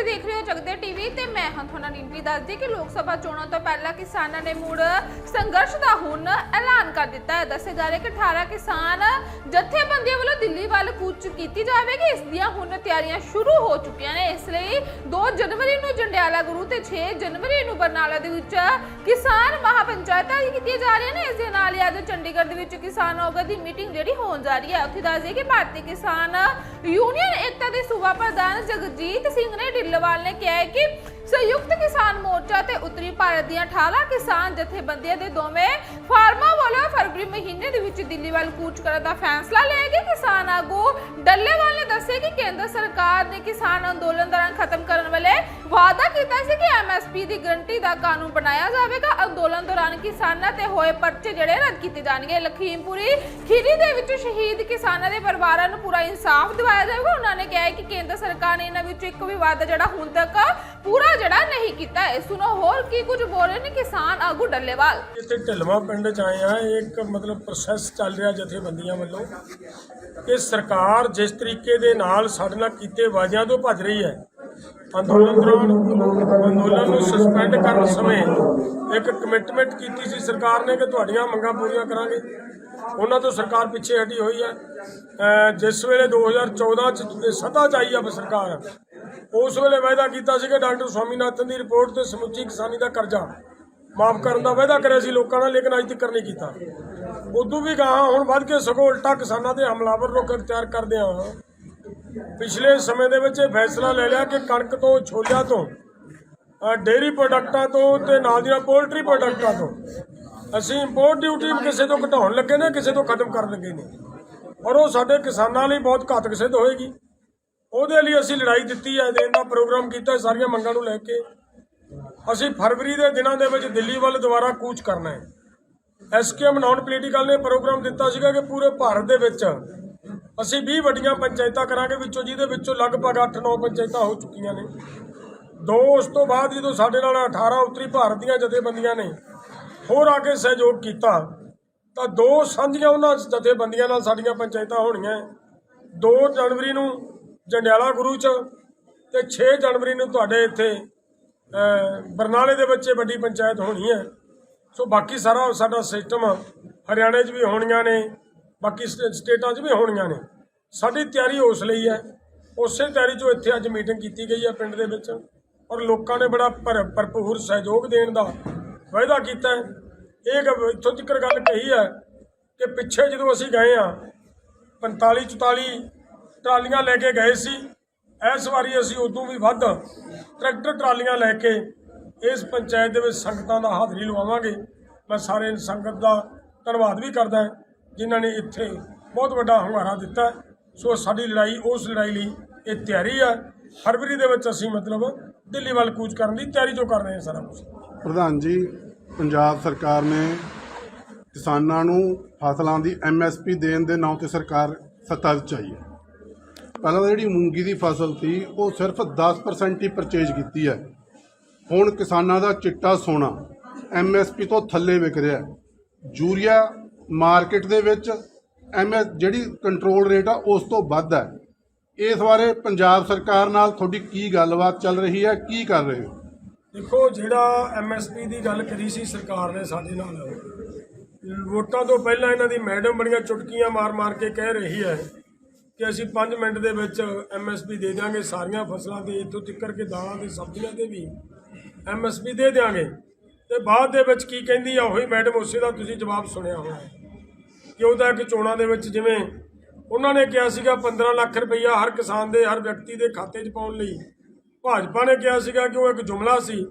ਤੁਸੀਂ ਦੇਖ ਰਹੇ ਹੋ ਜਗਦੇ ਟੀਵੀ ਤੇ ਮੈਂ ਹਾਂ ਤੁਹਾਨੂੰ ਰਿੰਪੀ ਦੱਸਦੀ ਕਿ ਲੋਕ ਸਭਾ ਚੋਣਾਂ ਤੋਂ ਪਹਿਲਾਂ ਕਿਸਾਨਾਂ ਨੇ ਮੁੜ ਸੰਘਰਸ਼ ਦਾ ਹੁਣ ਐਲਾਨ ਕਰ ਦਿੱਤਾ ਹੈ। ਦੱਸਿਆ ਜਾ ਰਿਹਾ ਕਿ 18 ਕਿਸਾਨ ਜਥੇਬੰਦੀਆਂ ਵੱਲੋਂ ਦਿੱਲੀ ਵੱਲ ਕੂਚ ਕੀਤੀ ਜਾਵੇਗੀ। ਇਸ ਦੀਆਂ ਹੁਣ ਤਿਆਰੀਆਂ ਸ਼ੁਰੂ ਹੋ ਚੁੱਕੀਆਂ ਨੇ। ਇਸ ਲਈ 2 ਜਨਵਰੀ ਨੂੰ ਜੰਡਿਆਲਾ ਗੁਰੂ ਤੇ 6 ਜਨਵਰੀ ਨੂੰ ਬਰਨਾਲਾ ਦੇ ਵਿੱਚ ਕਿਸਾਨ ਮਹਾਪੰਚਾਇਤਾਂ ਕੀਤੀਆਂ ਜਾ ਰਹੀਆਂ ਨੇ। ਇਸ ਦੇ ਨਾਲ ਹੀ ਅੱਜ ਚੰਡੀਗੜ੍ਹ ਦੇ ਵਿੱਚ ਕਿਸਾਨ ਆਗੂ ਦੀ ਮੀਟਿੰਗ ਜਿਹੜੀ ਹੋਣ ਜਾ ਰਹੀ ਹੈ। ਉੱਥੇ ਦੱਸ ਕਿ ਭਾਰਤੀ ਕਿਸਾਨ ਯੂਨੀਅਨ ਏਕਤਾ ਦੇ ਸੂਬਾ ਪ੍ਰਧਾਨ ਜਗਜੀਤ ਸਿੰਘ ਨੇ ਢਿੱਲੋਵਾਲ ਨੇ ਕਿਹਾ ਹੈ ਕਿ ਸੰਯੁਕਤ ਕਿਸਾਨ ਮੋਰਚਾ ਤੇ ਉੱਤਰੀ ਭਾਰਤ ਦੀਆਂ 18 ਕਿਸਾਨ ਜਥੇਬੰਦੀਆਂ ਦੇ ਦੋਵੇਂ ਫਾਰਮਾਂ ਮਹੀਨੇ ਦੇ ਵਿੱਚ ਦਿੱਲੀ ਵੱਲ ਕੂਚ ਕਰਨ ਦਾ ਫੈਸਲਾ ਲਿਆ ਗਿਆ ਕਿਸਾਨ ਆਗੂ। ਡੱਲੇਵਾਲ ਨੇ ਦੱਸਿਆ ਕਿ ਕੇਂਦਰ ਸਰਕਾਰ ਨੇ ਕਿਸਾਨ ਅੰਦੋਲਨ ਦੌਰਾਨ ਖਤਮ ਕਰਨ ਵੇਲੇ ਵਾਅਦਾ ਕੀਤਾ ਸੀ ਕਿ ਐਮਐਸਪੀ ਦੀ ਗਰੰਟੀ ਦਾ ਕਾਨੂੰਨ ਬਣਾਇਆ ਜਾਵੇਗਾ। ਅੰਦੋਲਨ ਦੌਰਾਨ ਕਿਸਾਨਾਂ ਤੇ ਹੋਏ ਪਰਚੇ ਜਿਹੜੇ ਰੱਦ ਕੀਤੇ ਜਾਣਗੇ। ਲਖੀਮਪੁਰੀ ਖੀਰੀ ਦੇ ਵਿੱਚ ਸ਼ਹੀਦ ਕਿਸਾਨਾਂ ਦੇ ਪਰਿਵਾਰਾਂ ਨੂੰ ਪੂਰਾ ਇਨਸਾਫ ਦਿਵਾਇਆ ਜਾਵੇਗਾ। ਉਹਨਾਂ ਨੇ ਕਿਹਾ ਕਿ ਕੇਂਦਰ ਸਰਕਾਰ ਨੇ ਇਹਨਾਂ ਵਿੱਚੋਂ ਇੱਕ ਵੀ ਵਾਅਦਾ ਜਿਹੜਾ ਹੁਣ ਤੱਕ ਪੂਰਾ ਜਿਹੜਾ ਨਹੀਂ ਕੀਤਾ ਹੈ। ਸੁਣੋ ਹੋਰ ਕੀ ਕੁਝ ਬੋਲ ਰਹੇ ਨੇ ਕਿਸਾਨ ਆਗੂ ਡੱਲੇਵਾਲ। ਇੱਥੇ ਢਿਲਵਾ ਪਿੰਡ ਚ ਆਏ ਆ। ਇੱਕ ਮਤਲਬ ਪ੍ਰੋਸੈਸ ਚੱਲ ਰਿਹਾ ਜਥੇਬੰਦੀਆਂ ਵੱਲੋਂ ਕਿ ਸਰਕਾਰ ਜਿਸ ਤਰੀਕੇ ਦੇ ਨਾਲ ਸਾਡੇ ਨਾਲ ਕੀਤੇ ਵਾਅਦਿਆਂ ਤੋਂ ਭੱਜ ਰਹੀ ਹੈ, ਅੰਦੋਲਨ ਦੌਰਾਨ ਅੰਦੋਲਨ ਨੂੰ ਸਸਪੈਂਡ ਕਰਨ ਸਮੇਂ ਇੱਕ ਕਮਿਟਮੈਂਟ ਕੀਤੀ ਸੀ ਸਰਕਾਰ ਨੇ ਕਿ ਤੁਹਾਡੀਆਂ ਮੰਗਾਂ ਪੂਰੀਆਂ ਕਰਾਂਗੇ। ਉਹਨਾਂ ਤੋਂ ਸਰਕਾਰ ਪਿੱਛੇ ਹਟੀ ਹੋਈ ਹੈ। ਜਿਸ ਵੇਲੇ 2014 ਚ ਸੱਤਾ ਚ ਆਈ ਆ ਸਰਕਾਰ, ਉਸ ਵੇਲੇ ਵਾਅਦਾ ਕੀਤਾ ਸੀ ਕਿ ਡਾਕਟਰ ਸਵਾਮੀਨਾਥਨ ਦੀ ਰਿਪੋਰਟ ਤੇ ਸਮੁੱਚੀ ਕਿਸਾਨੀ ਦਾ ਕਰਜ਼ਾ ਮਾਫ ਕਰਨ ਦਾ ਵਾਅਦਾ ਕਰਿਆ ਸੀ ਲੋਕਾਂ ਨਾਲ, ਲੇਕਿਨ ਅੱਜ ਤੱਕ ਨਹੀਂ ਕੀਤਾ। ਉਦੋਂ ਵੀ ਗਾਹਾਂ ਹੁਣ ਵੱਧ ਕੇ ਸਗੋਂ ਉਲਟਾ ਕਿਸਾਨਾਂ ਦੇ ਹਮਲਾਵਰ ਰੁਖ ਤਿਆਰ ਕਰਦੇ ਆ ਪਿਛਲੇ ਸਮੇਂ ਦੇ ਵਿੱਚ ਇਹ ਫੈਸਲਾ ਲੈ ਲਿਆ ਕਿ ਕਣਕ ਤੋਂ ਛੋਲਿਆਂ ਤੋਂ ਅ, ਡੇਅਰੀ ਪ੍ਰੋਡਕਟਾਂ ਤੋਂ ਤੇ ਨਾਲ ਦੀਆਂ ਪੋਲਟਰੀ ਪ੍ਰੋਡਕਟਾਂ ਤੋਂ ਅਸੀਂ ਇੰਪੋਰਟ ਡਿਊਟੀ ਵੀ ਕਿਸੇ ਤੋਂ ਘਟਾਉਣ ਲੱਗੇ ਨੇ ਕਿਸੇ ਤੋਂ ਖਤਮ ਕਰਨ ਲੱਗੇ ਨੇ। ਔਰ ਉਹ ਸਾਡੇ ਕਿਸਾਨਾਂ ਲਈ ਬਹੁਤ ਘਾਤਕ ਸਿੱਧ ਹੋਏਗੀ। ਉਹਦੇ ਲਈ ਅਸੀਂ ਲੜਾਈ ਦਿੱਤੀ ਹੈ ਦੇਣ ਦਾ ਪ੍ਰੋਗਰਾਮ ਕੀਤਾ ਸਾਰੀਆਂ ਮੰਗਾਂ ਨੂੰ ਲੈ ਕੇ। ਅਸੀਂ ਫਰਵਰੀ ਦੇ ਦਿਨਾਂ ਦੇ ਵਿੱਚ ਦਿੱਲੀ ਵੱਲ ਦੁਬਾਰਾ ਕੂਚ ਕਰਨਾ ਹੈ। ਐਸਕੇਐਮ ਨਾਨ ਪੋਲੀਟੀਕਲ ਨੇ ਪ੍ਰੋਗਰਾਮ ਦਿੱਤਾ ਸੀਗਾ ਕਿ ਪੂਰੇ ਭਾਰਤ ਦੇ ਵਿੱਚ ਅਸੀਂ 20 ਵੱਡੀਆਂ ਪੰਚਾਇਤਾਂ ਕਰਾਂਗੇ, ਵਿੱਚੋਂ ਜਿਹਦੇ ਵਿੱਚੋਂ ਲਗਭਗ 8-9 ਪੰਚਾਇਤਾਂ ਹੋ ਚੁੱਕੀਆਂ ਨੇ। ਦੋ ਉਸ ਤੋਂ ਬਾਅਦ ਜਦੋਂ ਸਾਡੇ ਨਾਲ 18 ਉੱਤਰੀ ਭਾਰਤ ਦੀਆਂ ਜਥੇਬੰਦੀਆਂ ਨੇ, ਹੋਰ ਆ ਕੇ ਸਹਿਯੋਗ ਕੀਤਾ, ਤਾਂ ਦੋ ਸਾਂਝੀਆਂ ਉਹਨਾਂ ਜਥੇਬੰਦੀਆਂ ਨਾਲ ਸਾਡੀਆਂ ਪੰਚਾਇਤਾਂ ਹੋਣੀਆਂ 2 ਜਨਵਰੀ ਨੂੰ ਜੰਡਿਆਲਾ ਗੁਰੂ ਚ ਤੇ 6 ਜਨਵਰੀ ਨੂੰ ਤੁਹਾਡੇ ਇੱਥੇ ਬਰਨਾਲੇ ਦੇ ਵਿੱਚ ਵੱਡੀ ਪੰਚਾਇਤ ਹੋਣੀ ਹੈ। ਸੋ ਬਾਕੀ ਸਾਰਾ ਸਾਡਾ ਸਿਸਟਮ ਹਰਿਆਣੇ 'ਚ ਵੀ ਹੋਣੀਆਂ ਨੇ, ਬਾਕੀ ਸਟੇ- ਸਟੇਟਾਂ 'ਚ ਵੀ ਹੋਣੀਆਂ ਨੇ। ਸਾਡੀ ਤਿਆਰੀ ਉਸ ਲਈ ਹੈ। ਉਸੇ ਤਿਆਰੀ 'ਚੋਂ ਇੱਥੇ ਅੱਜ ਮੀਟਿੰਗ ਕੀਤੀ ਗਈ ਹੈ ਪਿੰਡ ਦੇ ਵਿੱਚ ਔਰ ਲੋਕਾਂ ਨੇ ਬੜਾ ਭਰ- ਭਰਪੂਰ ਸਹਿਯੋਗ ਦੇਣ ਦਾ ਵਾਅਦਾ ਕੀਤਾ ਹੈ। ਇਹ ਗ- ਇੱਥੋਂ ਤੱਕ ਗੱਲ ਕਹੀ ਹੈ ਕਿ ਪਿੱਛੇ ਜਦੋਂ ਅਸੀਂ ਗਏ ਆ 45 44 ਟਰਾਲੀਆਂ ਲੈ ਕੇ ਗਏ ਸੀ। ਇਸ ਵਾਰੀ ਅਸੀਂ ਉਦੋਂ ਵੀ ਵੱਧ ਟਰੈਕਟਰ, ਟਰਾਲੀਆਂ ਲੈ ਕੇ ਇਸ ਪੰਚਾਇਤ ਦੇ ਵਿੱਚ ਸੰਗਤਾਂ ਦਾ ਹਾਜ਼ਰੀ ਲਵਾਵਾਂਗੇ। ਮੈਂ ਸਾਰੇ ਸੰਗਤ ਦਾ ਧੰਨਵਾਦ ਵੀ ਕਰਦਾ ਜਿਨ੍ਹਾਂ ਨੇ ਇੱਥੇ ਬਹੁਤ ਵੱਡਾ ਹੰਗਾਰਾ ਦਿੱਤਾ ਸੋ ਸਾਡੀ ਲੜਾਈ, ਉਸ ਲੜਾਈ ਲਈ ਇਹ ਤਿਆਰੀ ਹੈ ਫਰਵਰੀ ਦੇ ਵਿੱਚ ਅਸੀਂ ਮਤਲਬ ਦਿੱਲੀ ਵੱਲ ਕੂਚ ਕਰਨ ਦੀ ਤਿਆਰੀ ਜੋ ਕਰ ਰਹੇ ਹਾਂ ਸਾਰਾ ਕੁਝ ਪ੍ਰਧਾਨ ਜੀ, ਪੰਜਾਬ ਸਰਕਾਰ ਨੇ ਕਿਸਾਨਾਂ ਨੂੰ ਫਸਲਾਂ ਦੀ ਐਮਐਸਪੀ ਦੇਣ ਦੇ ਨਾਂ ਤੇ ਸਰਕਾਰ ਸੱਤਾ ਵਿੱਚ ਆਈ ਹੈ। ਪਹਿਲਾਂ ਤਾਂ ਜਿਹੜੀ ਮੂੰਗੀ ਦੀ ਫਸਲ ਸੀ, ਉਹ ਸਿਰਫ 10% ਹੀ ਪਰਚੇਜ ਕੀਤੀ ਹੈ। ਹੁਣ ਕਿਸਾਨਾਂ ਦਾ ਚਿੱਟਾ ਸੋਨਾ ਐਮਐਸਪੀ ਤੋਂ ਥੱਲੇ ਵਿਕ ਰਿਹਾ ਹੈ। ਯੂਰੀਆ ਮਾਰਕੀਟ ਦੇ ਵਿੱਚ ਐਮਐਸ ਜਿਹੜੀ ਕੰਟਰੋਲ ਰੇਟ ਆ, ਉਸ ਤੋਂ ਵੱਧ ਹੈ। ਇਸ ਬਾਰੇ ਪੰਜਾਬ ਸਰਕਾਰ ਨਾਲ ਤੁਹਾਡੀ ਕੀ ਗੱਲਬਾਤ ਚੱਲ ਰਹੀ ਹੈ, ਕੀ ਕਰ ਰਹੇ ਹੋ? ਦੇਖੋ, ਜਿਹੜਾ ਐਮਐਸਪੀ ਦੀ ਗੱਲ ਕਰੀ ਸੀ ਸਰਕਾਰ ਨੇ ਸਾਡੇ ਨਾਲ, ਵੋਟਾਂ ਤੋਂ ਪਹਿਲਾਂ ਇਹਨਾਂ ਦੀ ਮੈਡਮ ਬੜੀਆਂ ਚੁਟਕੀਆਂ ਮਾਰ-ਮਾਰ ਕੇ ਕਹਿ ਰਹੀ ਹੈ ਕਿ ਅਸੀਂ 5 ਮਿੰਟ ਦੇ ਵਿੱਚ ਐਮਐਸਪੀ ਦੇ ਦਿਆਂਗੇ ਸਾਰੀਆਂ ਫਸਲਾਂ ਤੇ ਇੱਥੋਂ ਤੱਕ ਕਿ ਦਾਲਾਂ ਤੇ ਸਬਜ਼ੀਆਂ ਤੇ ਵੀ। ਐਮਐਸਪੀ ਦੇ ਦਿਆਂਗੇ। ਤੇ ਬਾਅਦ ਦੇ ਵਿੱਚ ਕੀ ਕਹਿੰਦੀ ਆ, ਉਹੀ ਮੈਡਮ ਉਸੇ ਦਾ ਤੁਸੀਂ ਜਵਾਬ ਸੁਣਿਆ ਹੋਣਾ ਹੈ। ਕਿ ਉਹਦਾ ਇੱਕ ਚੋਣਾਂ ਦੇ ਵਿੱਚ ਜਿਵੇਂ ਉਹਨਾਂ ਨੇ ਕਿਹਾ ਸੀਗਾ 15 ਲੱਖ ਰੁਪਈਆ ਹਰ ਕਿਸਾਨ ਦੇ, ਹਰ ਵਿਅਕਤੀ ਦੇ ਖਾਤੇ 'ਚ ਪਾਉਣ ਲਈ। ਭਾਜਪਾ ਨੇ ਕਿਹਾ ਸੀਗਾ ਕਿ ਉਹ ਇੱਕ ਜੁਮਲਾ ਸੀ।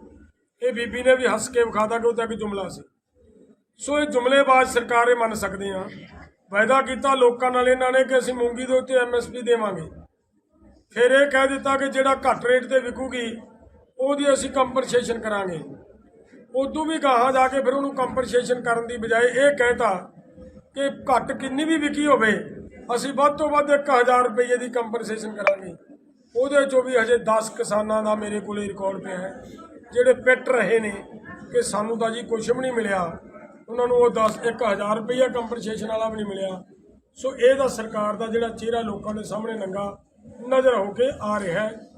ਇਹ ਬੀਬੀ ਨੇ ਵੀ ਹੱਸ ਕੇ ਵਿਖਾਤਾ ਕਿ ਉਹ ਤਾਂ ਇੱਕ ਜੁਮਲਾ ਸੀ। ਸੋ ਇਹ ਜੁਮਲੇਬਾਜ਼ ਸਰਕਾਰ ਇਹ ਮੰਨ ਸਕਦੇ ਆ। ਵਾਅਦਾ ਕੀਤਾ ਲੋਕਾਂ ਨਾਲ ਇਹਨਾਂ ਨੇ ਕਿ ਅਸੀਂ ਮੂੰਗੀ ਦੇ ਉੱਤੇ ਐਮਐਸਪੀ ਦੇਵਾਂਗੇ। ਫਿਰ ਇਹ ਕਹਿ ਦਿੱਤਾ ਕਿ ਜਿਹੜਾ ਘੱਟ ਰੇਟ ਤੇ ਵਿਕੂਗੀ ਉਹਦੀ ਅਸੀਂ ਕੰਪਨਸੇਸ਼ਨ ਕਰਾਂਗੇ। ਉਦੋਂ ਵੀ ਗਾਹਾਂ ਜਾ ਕੇ ਫਿਰ ਉਹਨੂੰ ਕੰਪਨਸੇਸ਼ਨ ਕਰਨ ਦੀ ਬਜਾਏ ਇਹ ਕਹਿਤਾ ਕਿ ਘੱਟ ਕਿੰਨੀ ਵੀ ਵਿਕੀ ਹੋਵੇ, ਅਸੀਂ ਵੱਧ ਤੋਂ ਵੱਧ 1000 ਰੁਪਏ ਦੀ ਕੰਪਨਸੇਸ਼ਨ ਕਰਾਂਗੇ। ਉਹਦੇ ਚੋਂ ਵੀ ਹਜੇ 10 ਕਿਸਾਨਾਂ ਦਾ ਮੇਰੇ ਕੋਲੇ ਰਿਕਾਰਡ ਪਿਆ ਹੈ। ਜਿਹੜੇ ਪਿੱਟ ਰਹੇ ਨੇ ਕਿ ਸਾਨੂੰ ਤਾਂ ਜੀ ਕੁਝ ਵੀ ਨਹੀਂ ਮਿਲਿਆ। ਉਹਨਾਂ ਨੂੰ ਉਹ 10 1000 ਰੁਪਏ ਕੰਪਨਸੇਸ਼ਨ ਵਾਲਾ ਵੀ ਨਹੀਂ ਮਿਲਿਆ। ਸੋ ਇਹ ਤਾਂ ਸਰਕਾਰ ਦਾ ਜਿਹੜਾ ਚਿਹਰਾ ਲੋਕਾਂ ਦੇ ਸਾਹਮਣੇ ਨੰਗਾ ਨਜ਼ਰ ਹੋ ਕੇ ਆ ਰਿਹਾ ਹੈ।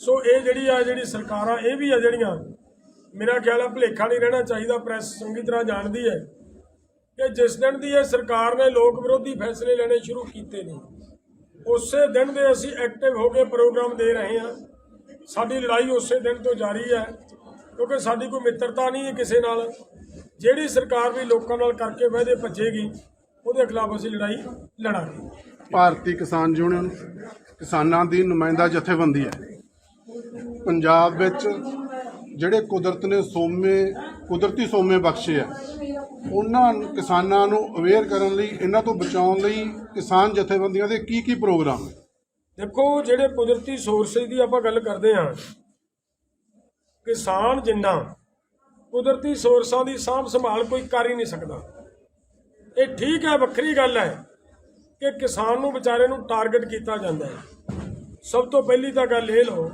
ਸੋ ਇਹ ਜਿਹੜੀ ਆ ਜਿਹੜੀ ਸਰਕਾਰਾਂ, ਇਹ ਵੀ ਆ ਜਿਹੜੀਆਂ, ਮੇਰਾ ਖਿਆਲ ਆ ਭੁਲੇਖਾ ਨਹੀਂ ਰਹਿਣਾ ਚਾਹੀਦਾ, ਪ੍ਰੈਸ ਚੰਗੀ ਤਰ੍ਹਾਂ ਜਾਣਦੀ ਹੈ ਕਿ ਜਿਸ ਦਿਨ ਦੀ ਇਹ ਸਰਕਾਰ ਨੇ ਲੋਕ ਵਿਰੋਧੀ ਫੈਸਲੇ ਲੈਣੇ ਸ਼ੁਰੂ ਕੀਤੇ ਨੇ, ਉਸੇ ਦਿਨ ਦੇ ਅਸੀਂ ਐਕਟਿਵ ਹੋ ਕੇ ਪ੍ਰੋਗਰਾਮ ਦੇ ਰਹੇ ਹਾਂ। ਸਾਡੀ ਲੜਾਈ ਉਸੇ ਦਿਨ ਤੋਂ ਜਾਰੀ ਹੈ, ਕਿਉਂਕਿ ਸਾਡੀ ਕੋਈ ਮਿੱਤਰਤਾ ਨਹੀਂ ਹੈ ਕਿਸੇ ਨਾਲ। ਜਿਹੜੀ ਸਰਕਾਰ ਵੀ ਲੋਕਾਂ ਨਾਲ ਕਰਕੇ ਵਾਅਦੇ ਭੱਜੇਗੀ, ਉਹਦੇ ਖਿਲਾਫ ਅਸੀਂ ਲੜਾਈ ਲੜਾਂਗੇ। ਭਾਰਤੀ ਕਿਸਾਨ ਯੂਨੀਅਨ ਕਿਸਾਨਾਂ ਦੀ ਨੁਮਾਇੰਦਾ ਜਥੇਬੰਦੀ ਹੈ। ਪੰਜਾਬ ਵਿੱਚ ਜਿਹੜੇ ਕੁਦਰਤ ਨੇ ਸੋਮੇ, ਕੁਦਰਤੀ ਸੋਮੇ ਬਖਸ਼ੇ ਆ, ਉਹਨਾਂ ਕਿਸਾਨਾਂ ਨੂੰ ਅਵੇਅਰ ਕਰਨ ਲਈ, ਇਹਨਾਂ ਤੋਂ ਬਚਾਉਣ ਲਈ ਕਿਸਾਨ ਜਥੇਬੰਦੀਆਂ ਦੇ ਕੀ ਕੀ ਪ੍ਰੋਗਰਾਮ ਹੈ ਦੇਖੋ, ਜਿਹੜੇ ਕੁਦਰਤੀ ਸੋਰਸਸ ਦੀ ਆਪਾਂ ਗੱਲ ਕਰਦੇ ਹਾਂ, ਕਿਸਾਨ ਜਿੰਨਾ ਕੁਦਰਤੀ ਸੋਰਸਾਂ ਦੀ ਸਾਂਭ ਸੰਭਾਲ ਕੋਈ ਕਰ ਹੀ ਨਹੀਂ ਸਕਦਾ। ਇਹ ਠੀਕ ਹੈ, ਵੱਖਰੀ ਗੱਲ ਹੈ ਕਿ ਕਿਸਾਨ ਨੂੰ ਵਿਚਾਰੇ ਨੂੰ ਟਾਰਗੇਟ ਕੀਤਾ ਜਾਂਦਾ ਹੈ। ਸਭ ਤੋਂ ਪਹਿਲੀ ਤਾਂ ਗੱਲ ਇਹ ਲਓ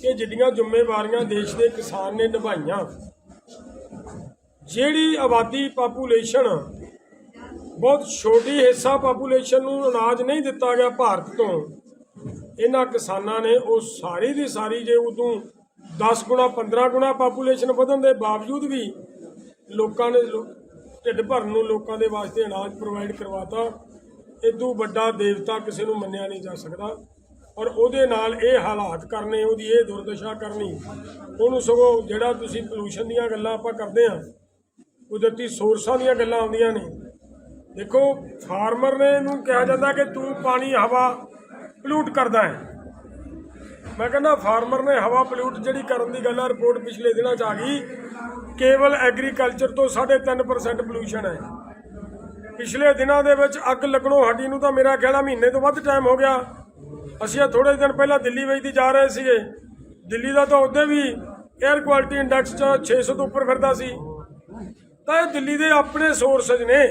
ਕਿ ਜਿੱਡੀਆਂ ਜ਼ਿੰਮੇਵਾਰੀਆਂ ਦੇਸ਼ ਦੇ ਕਿਸਾਨ ਨੇ ਨਿਭਾਈਆਂ, ਜਿਹੜੀ ਆਬਾਦੀ ਪਾਪੂਲੇਸ਼ਨ ਬਹੁਤ ਛੋਟੀ ਹਿੱਸਾ ਪਾਪੂਲੇਸ਼ਨ ਨੂੰ ਅਨਾਜ ਨਹੀਂ ਦਿੱਤਾ ਗਿਆ ਭਾਰਤ ਤੋਂ, ਇਹਨਾਂ ਕਿਸਾਨਾਂ ਨੇ ਉਹ ਸਾਰੀ ਦੀ ਸਾਰੀ ਜੇ ਉਦੋਂ 10 ਗੁਣਾ 15 ਗੁਣਾ ਪਾਪੂਲੇਸ਼ਨ ਵਧਣ ਦੇ ਬਾਵਜੂਦ ਵੀ ਲੋਕਾਂ ਨੇ ਢਿੱਡ ਭਰਨ ਨੂੰ ਲੋਕਾਂ ਦੇ ਵਾਸਤੇ ਅਨਾਜ ਪ੍ਰੋਵਾਈਡ ਕਰਵਾਤਾ ਇਦੋਂ ਵੱਡਾ ਦੇਵਤਾ ਕਿਸੇ ਨੂੰ ਮੰਨਿਆ ਨਹੀਂ ਜਾ ਸਕਦਾ। ਔਰ ਉਹਦੇ ਨਾਲ ਇਹ ਹਾਲਾਤ ਕਰਨੇ, ਉਹਦੀ ਇਹ ਦੁਰਦਸ਼ਾ ਕਰਨੀ, ਉਹਨੂੰ ਸਗੋਂ ਜਿਹੜਾ ਤੁਸੀਂ ਪੋਲੂਸ਼ਨ ਦੀਆਂ ਗੱਲਾਂ ਆਪਾਂ ਕਰਦੇ ਹਾਂ, ਕੁਦਰਤੀ ਸੋਰਸਾਂ ਦੀਆਂ ਗੱਲਾਂ ਆਉਂਦੀਆਂ ਨੇ। ਦੇਖੋ ਫਾਰਮਰ ਨੇ ਇਹਨੂੰ ਕਿਹਾ ਜਾਂਦਾ ਕਿ ਤੂੰ ਪਾਣੀ, ਹਵਾ ਪੋਲੂਟ ਕਰਦਾ ਹੈ। ਮੈਂ ਕਹਿੰਦਾ ਫਾਰਮਰ ਨੇ ਹਵਾ ਪੋਲੂਟ ਜਿਹੜੀ ਕਰਨ ਦੀ ਗੱਲ ਆ ਰਿਪੋਰਟ ਪਿਛਲੇ ਦਿਨਾਂ ਚ ਆ ਗਈ, ਕੇਵਲ ਐਗਰੀਕਲਚਰ ਤੋਂ 3.5% ਪੋਲੂਸ਼ਨ ਹੈ। ਪਿਛਲੇ ਦਿਨਾਂ ਦੇ ਵਿੱਚ ਅੱਗ ਲੱਗਣੋਂ ਹੱਡੀ ਨੂੰ ਤਾਂ ਮੇਰਾ ਖਿਆਲ ਆ ਮਹੀਨੇ ਤੋਂ ਵੱਧ ਟਾਈਮ ਹੋ ਗਿਆ। ਅਸੀਂ ਆ ਥੋੜੇ ਦਿਨ ਪਹਿਲਾਂ ਦਿੱਲੀ ਵੇਚਦੀ ਜਾ ਰਹੇ ਸੀਗੇ। ਦਿੱਲੀ ਦਾ ਤਾਂ ਉਹਦੇ ਵੀ 에ਅਰ ਕੁਆਲਿਟੀ ਇੰਡੈਕਸ ਚ 600 ਤੋਂ ਉੱਪਰ ਫਿਰਦਾ ਸੀ। ਤਾਂ ਇਹ ਦਿੱਲੀ ਦੇ ਆਪਣੇ ਸੋਰਸਸ ਨੇ,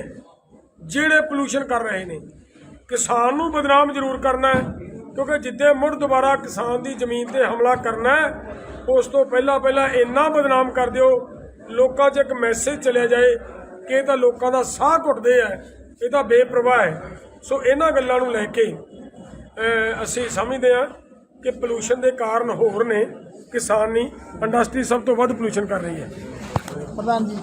ਜਿਹੜੇ ਪੋਲੂਸ਼ਨ ਕਰ ਰਹੇ ਨੇ। ਕਿਸਾਨ ਨੂੰ ਬਦਨਾਮ ਜ਼ਰੂਰ ਕਰਨਾ ਹੈ, ਕਿਉਂਕਿ ਜਿੱਦੇ ਮੁੜ ਦੁਬਾਰਾ ਕਿਸਾਨ ਦੀ ਜ਼ਮੀਨ ਤੇ ਹਮਲਾ ਕਰਨਾ ਹੈ, ਉਸ ਤੋਂ ਪਹਿਲਾਂ ਪਹਿਲਾਂ ਇੰਨਾ ਬਦਨਾਮ ਕਰ ਦਿਓ, ਲੋਕਾਂ 'ਚ ਇੱਕ ਮੈਸੇਜ ਚਲਿਆ ਜਾਏ ਕਿ ਇਹ ਤਾਂ ਲੋਕਾਂ ਦਾ ਸਾਹ ਘੁੱਟਦੇ ਆ, ਇਹ ਤਾਂ ਬੇਪਰਵਾਹ ਹੈ। ਸੋ ਇਹਨਾਂ ਗੱਲਾਂ ਨੂੰ ਲੈ ਕੇ ਅਸੀਂ ਸਮਝਦੇ ਹਾਂ ਕਿ ਪੋਲੂਸ਼ਨ ਦੇ ਕਾਰਨ ਹੋਰ ਨੇ ਕਿਸਾਨ ਨਹੀਂ ਇੰਡਸਟਰੀ ਸਭ ਤੋਂ ਵੱਧ ਪੋਲੂਸ਼ਨ ਕਰ ਰਹੀ ਹੈ। ਪ੍ਰਧਾਨ ਜੀ